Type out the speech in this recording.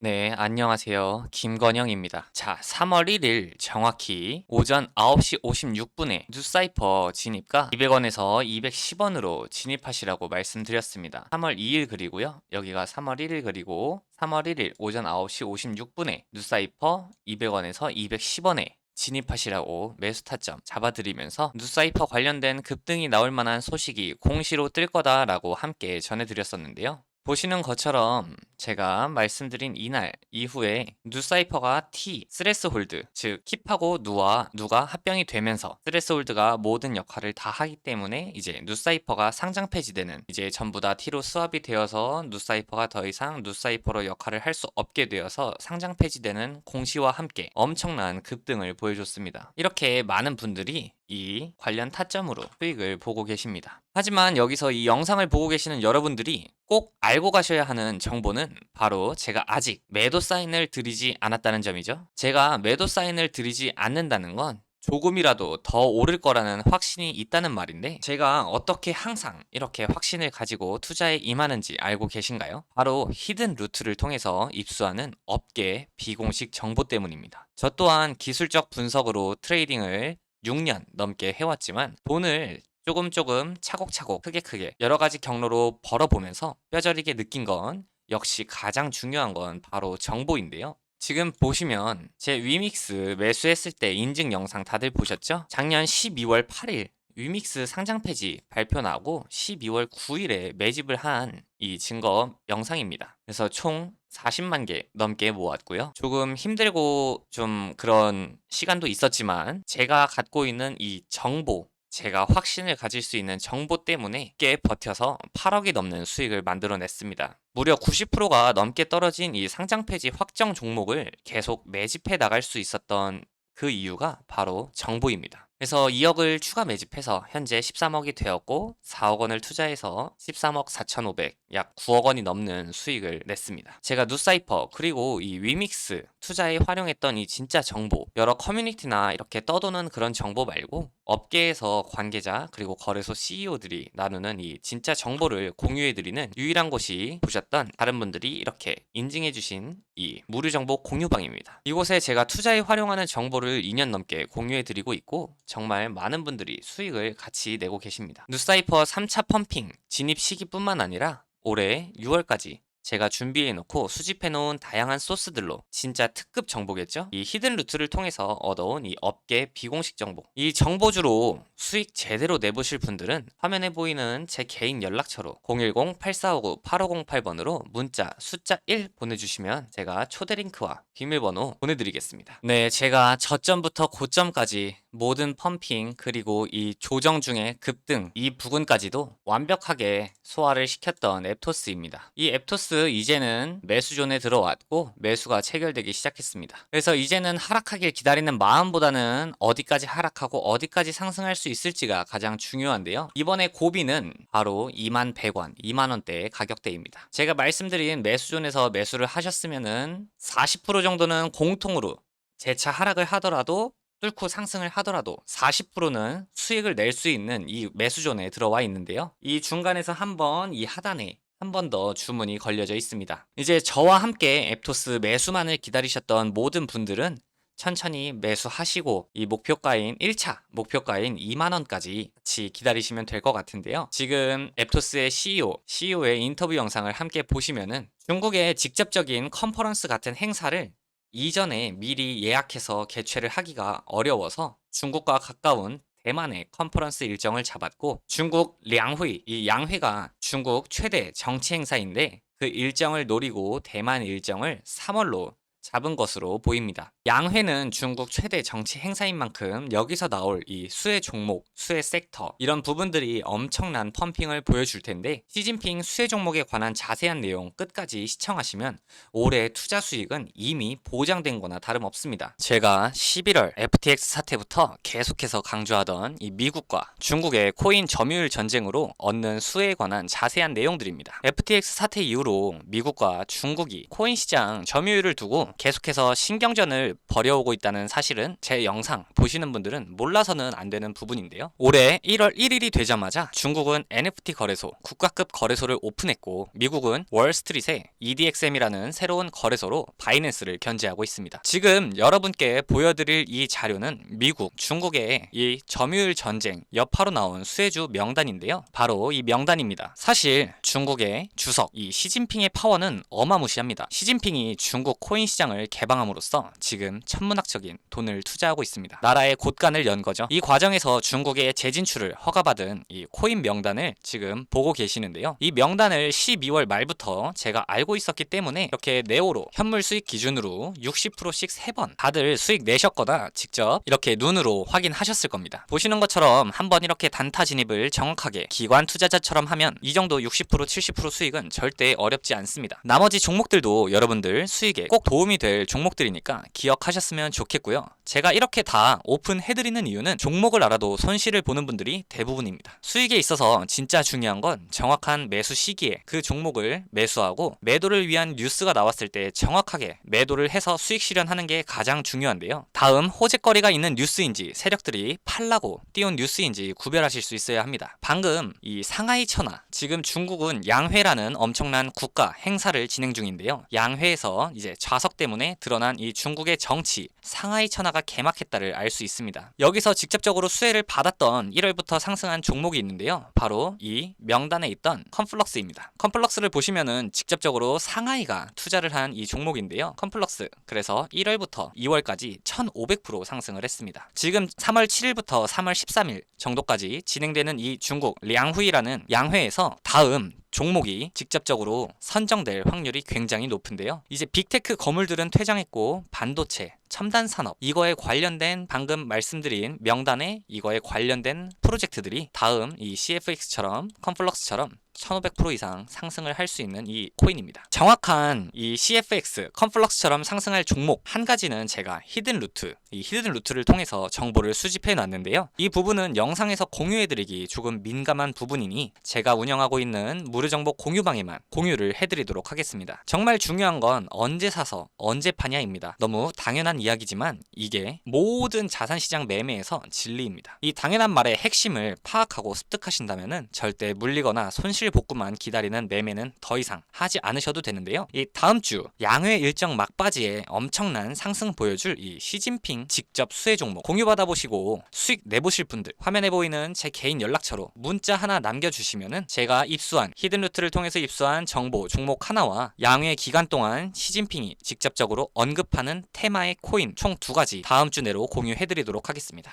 네, 안녕하세요. 김건영입니다. 자, 3월 1일 정확히 오전 9시 56분에 뉴사이퍼 진입가 200원에서 210원으로 진입하시라고 말씀드렸습니다. 3월 2일 그리고요. 여기가 3월 1일 그리고 3월 1일 오전 9시 56분에 뉴사이퍼 200원에서 210원에 진입하시라고 매수 타점 잡아드리면서 뉴사이퍼 관련된 급등이 나올 만한 소식이 공시로 뜰 거다라고 함께 전해드렸었는데요. 보시는 것처럼 제가 말씀드린 이날 이후에 뉴사이퍼가 T, 스레스홀드, 즉 킵하고 누와 누가 합병이 되면서 스레스홀드가 모든 역할을 다 하기 때문에 이제 뉴사이퍼가 상장 폐지되는 이제 전부 다 T로 수합이 되어서 뉴사이퍼가 더 이상 뉴사이퍼로 역할을 할 수 없게 되어서 상장 폐지되는 공시와 함께 엄청난 급등을 보여줬습니다. 이렇게 많은 분들이 이 관련 타점으로 수익을 보고 계십니다. 하지만 여기서 이 영상을 보고 계시는 여러분들이 꼭 알고 가셔야 하는 정보는 바로 제가 아직 매도 사인을 드리지 않았다는 점이죠. 제가 매도 사인을 드리지 않는다는 건 조금이라도 더 오를 거라는 확신이 있다는 말인데 제가 어떻게 항상 이렇게 확신을 가지고 투자에 임하는지 알고 계신가요? 바로 히든 루트를 통해서 입수하는 업계 비공식 정보 때문입니다. 저 또한 기술적 분석으로 트레이딩을 6년 넘게 해왔지만 돈을 조금 조금 차곡차곡 크게 크게 여러 가지 경로로 벌어보면서 뼈저리게 느낀 건 역시 가장 중요한 건 바로 정보인데요. 지금 보시면 제 위믹스 매수했을 때 인증 영상 다들 보셨죠? 작년 12월 8일 위믹스 상장 폐지 발표 나고 12월 9일에 매집을 한 이 증거 영상입니다. 그래서 총 40만 개 넘게 모았고요. 조금 힘들고 좀 그런 시간도 있었지만 제가 갖고 있는 이 정보 제가 확신을 가질 수 있는 정보 때문에 꽤 버텨서 8억이 넘는 수익을 만들어냈습니다. 무려 90%가 넘게 떨어진 이 상장 폐지 확정 종목을 계속 매집해 나갈 수 있었던 그 이유가 바로 정보입니다. 그래서 2억을 추가 매집해서 현재 13억이 되었고 4억 원을 투자해서 13억 4,500, 약 9억 원이 넘는 수익을 냈습니다. 제가 누사이퍼 그리고 이 위믹스 투자에 활용했던 이 진짜 정보, 여러 커뮤니티나 이렇게 떠도는 그런 정보 말고 업계에서 관계자 그리고 거래소 CEO들이 나누는 이 진짜 정보를 공유해드리는 유일한 곳이 보셨던 다른 분들이 이렇게 인증해주신 이 무료 정보 공유방입니다. 이곳에 제가 투자에 활용하는 정보를 2년 넘게 공유해드리고 있고 정말 많은 분들이 수익을 같이 내고 계십니다. 뉴사이퍼 3차 펌핑 진입 시기뿐만 아니라 올해 6월까지 제가 준비해 놓고 수집해 놓은 다양한 소스들로 진짜 특급 정보겠죠? 이 히든 루트를 통해서 얻어온 이 업계 비공식 정보. 이 정보주로 수익 제대로 내보실 분들은 화면에 보이는 제 개인 연락처로 010-8459-8508번으로 문자 숫자 1 보내주시면 제가 초대 링크와 비밀번호 보내드리겠습니다. 네, 제가 저점부터 고점까지 모든 펌핑 그리고 이 조정 중의 급등 이 부분까지도 완벽하게 소화를 시켰던 앱토스입니다. 이 앱토스 이제는 매수존에 들어왔고 매수가 체결되기 시작했습니다. 그래서 이제는 하락하길 기다리는 마음보다는 어디까지 하락하고 어디까지 상승할 수 있을지가 가장 중요한데요. 이번에 고비는 바로 2만 100원, 2만 원대의 가격대입니다. 제가 말씀드린 매수존에서 매수를 하셨으면은 40% 정도는 공통으로 재차 하락을 하더라도 뚫고 상승을 하더라도 40%는 수익을 낼 수 있는 이 매수존에 들어와 있는데요. 이 중간에서 한번 이 하단에 한 번 더 주문이 걸려져 있습니다. 이제 저와 함께 앱토스 매수만을 기다리셨던 모든 분들은 천천히 매수하시고 이 목표가인 1차 목표가인 2만원까지 같이 기다리시면 될 것 같은데요. 지금 앱토스의 CEO, CEO의 인터뷰 영상을 함께 보시면은 중국의 직접적인 컨퍼런스 같은 행사를 이전에 미리 예약해서 개최를 하기가 어려워서 중국과 가까운 대만의 컨퍼런스 일정을 잡았고 중국 량회 이 양회가 중국 최대 정치 행사인데 그 일정을 노리고 대만 일정을 3월로 잡은 것으로 보입니다. 양회는 중국 최대 정치 행사인 만큼 여기서 나올 이 수혜 종목, 수혜 섹터 이런 부분들이 엄청난 펌핑을 보여줄 텐데 시진핑 수혜 종목에 관한 자세한 내용 끝까지 시청하시면 올해 투자 수익은 이미 보장된 거나 다름없습니다. 제가 11월 FTX 사태부터 계속해서 강조하던 이 미국과 중국의 코인 점유율 전쟁으로 얻는 수혜에 관한 자세한 내용들입니다. FTX 사태 이후로 미국과 중국이 코인 시장 점유율을 두고 계속해서 신경전을 벌여오고 있다는 사실은 제 영상 보시는 분들은 몰라서는 안 되는 부분인데요. 올해 1월 1일이 되자마자 중국은 NFT 거래소, 국가급 거래소를 오픈했고 미국은 월스트릿에 EDXM이라는 새로운 거래소로 바이낸스를 견제하고 있습니다. 지금 여러분께 보여드릴 이 자료는 미국, 중국의 이 점유율 전쟁 여파로 나온 수혜주 명단인데요. 바로 이 명단입니다. 사실 중국의 주석, 이 시진핑의 파워는 어마무시합니다. 시진핑이 중국 코인 시 장을 개방함으로써 지금 천문학적인 돈을 투자하고 있습니다. 나라의 곳간을 연 거죠. 이 과정에서 중국의 재진출을 허가받은 이 코인 명단을 지금 보고 계시는데요. 이 명단을 12월 말부터 제가 알고 있었기 때문에 이렇게 네오로 현물 수익 기준으로 60%씩 3번 다들 수익 내셨거나 직접 이렇게 눈으로 확인하셨을 겁니다. 보시는 것처럼 한번 이렇게 단타 진입을 정확하게 기관 투자자처럼 하면 이 정도 60% 70% 수익은 절대 어렵지 않습니다. 나머지 종목들도 여러분들 수익에 꼭 도움이 될 종목들이니까 기억하셨으면 좋겠고요. 제가 이렇게 다 오픈해드리는 이유는 종목을 알아도 손실을 보는 분들이 대부분입니다. 수익에 있어서 진짜 중요한 건 정확한 매수 시기에 그 종목을 매수하고 매도를 위한 뉴스가 나왔을 때 정확하게 매도를 해서 수익 실현하는 게 가장 중요한데요. 다음 호재거리가 있는 뉴스인지 세력들이 팔라고 띄운 뉴스인지 구별하실 수 있어야 합니다. 방금 이 상하이 천하 지금 중국은 양회라는 엄청난 국가 행사를 진행 중인데요. 양회에서 이제 좌석 때문에 드러난 이 중국의 정치 상하이 천하가 개막했다를 알 수 있습니다. 여기서 직접적으로 수혜를 받았던 1월부터 상승한 종목이 있는데요. 바로 이 명단에 있던 컴플럭스입니다. 컴플럭스를 보시면은 직접적으로 상하이가 투자를 한 이 종목인데요. 컴플럭스 그래서 1월부터 2월까지 1,500% 상승을 했습니다. 지금 3월 7일부터 3월 13일 정도까지 진행되는 이 중국 량후이라는 양회에서 다음 종목이 직접적으로 선정될 확률이 굉장히 높은데요. 이제 빅테크 거물들은 퇴장했고 반도체, 첨단 산업 이거에 관련된 방금 말씀드린 명단에 이거에 관련된 프로젝트들이 다음 이 CFX처럼 컴플럭스처럼 1500% 이상 상승을 할 수 있는 이 코인입니다. 정확한 이 CFX, 컴플럭스처럼 상승할 종목 한 가지는 제가 히든 루트, 이 히든 루트를 통해서 정보를 수집해 놨는데요. 이 부분은 영상에서 공유해 드리기 조금 민감한 부분이니 제가 운영하고 있는 무료 정보 공유방에만 공유를 해 드리도록 하겠습니다. 정말 중요한 건 언제 사서 언제 파냐입니다. 너무 당연한 이야기지만 이게 모든 자산 시장 매매에서 진리입니다. 이 당연한 말의 핵심을 파악하고 습득하신다면은 절대 물리거나 손실 복구만 기다리는 매매는 더 이상 하지 않으셔도 되는데요. 이 다음 주 양회 일정 막바지에 엄청난 상승 보여줄 이 시진핑 직접 수혜 종목 공유 받아 보시고 수익 내보실 분들 화면에 보이는 제 개인 연락처로 문자 하나 남겨주시면은 제가 입수한 히든루트를 통해서 입수한 정보 종목 하나와 양회 기간 동안 시진핑이 직접적으로 언급하는 테마의 코인 총 두 가지 다음 주 내로 공유해드리도록 하겠습니다.